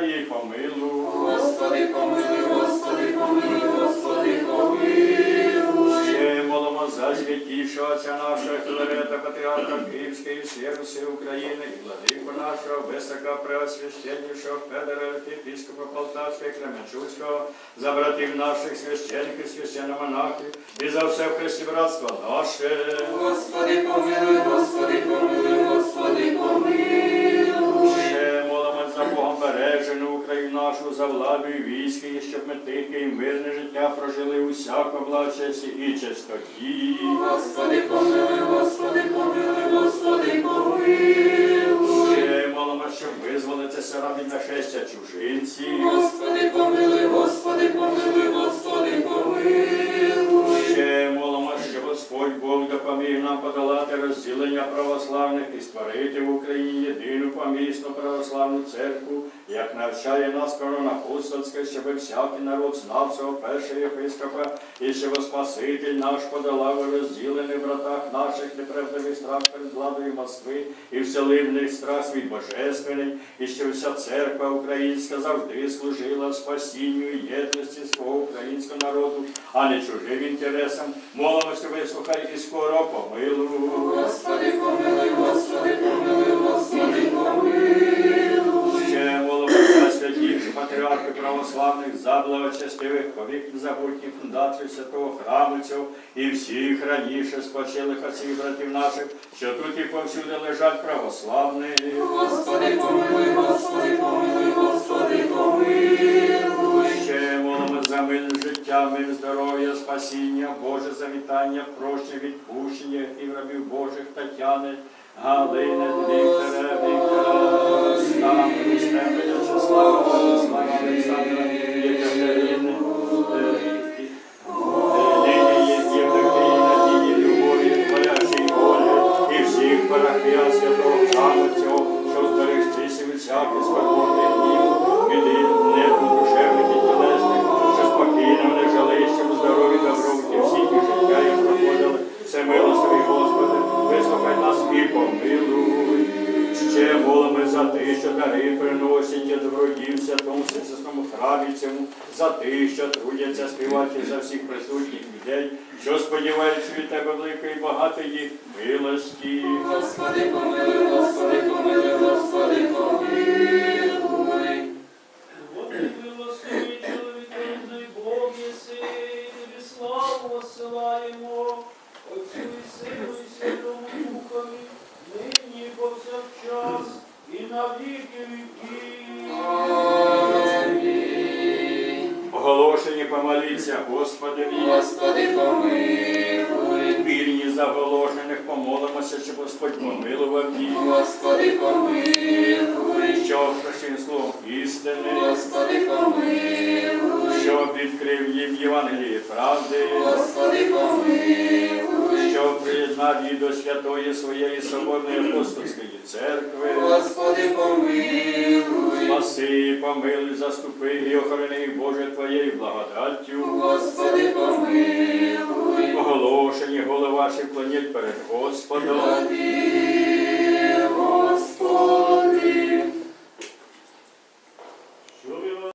Твоїх помилуй. Господи, помилуй, Господи, помилуй, Господи, помилуй. Ще молимо за святішого отця нашого Філарета, патріарха Київської Сєруси України і владику нашого висока преосвященнішого Федора епіскопа Полтавського і Кременчуцького, за братів наших священників, священномонахів і за все в Христі братство наше. Господи, помилуй, Господи, помилуй, нашу, за владу і військи, і щоб ми тихе і мирне життя прожили усяко благочесті і чистоті. Господи, помилуй, Господи, помилуй, Господи, помилуй. Ще молимо, щоб визволитися від нашестя чужинців. Господи, помилуй, Господи, помилуй, Господи, Господь Бог допоміг нам подолати розділення православних і створити в Україні єдину помісну православну церкву, як навчає нас корона щоб всякий народ знав цього першого єпископа, і щоб Спаситель наш подолав розділений в братах наших неправдивий страх перед владою Москви і вселив них страх свій божественний, і що вся церква українська завжди служила спасінню і єдності свого українського народу, а не чужим інтересам. Молимося, вислухай і скоро помилуй. Господи, помилуй, Господи, помилуй, Господи, помилуй. Ще молимося за святіших патріархів православних, за благочестивих повік незабутніх фундаторів святого храму цього і всіх раніше спочилих отців братів наших, що тут і повсюди лежать православні. Господи, помилуй, спасіння, Боже завітання, проще відпущення і рабів Божих Тетяни, Галини, Віктора, Віктора, за те, що дари приносять добродім в святому Всесвятому храмі цьому, за те, що трудяться співати за всіх присутніх людей, що сподіваються від тебе великої багатої милості. Господи, помилуй, Господи, помилуй, Господи, помилуй. Милостивий чоловіком, Бог єси, тобі славу осилаємо, Оголошені помоліться, Господи, Господи, помилуй. вірні заголошених помолимося, щоб Господь помилував їх, Господи, помилуй. що простим словом істини, Господи, помилуй. що відкрив їм Євангеліє правди, Господи, помилуй. Що приєднав її до святої своєї соборної апостольської церкви. Господи, помилуй. Спаси, помилуй, заступи і охорони їх, Боже Твоєю благодаттю. Господи, помилуй. Оголошені голи ваші клонять перед Господом.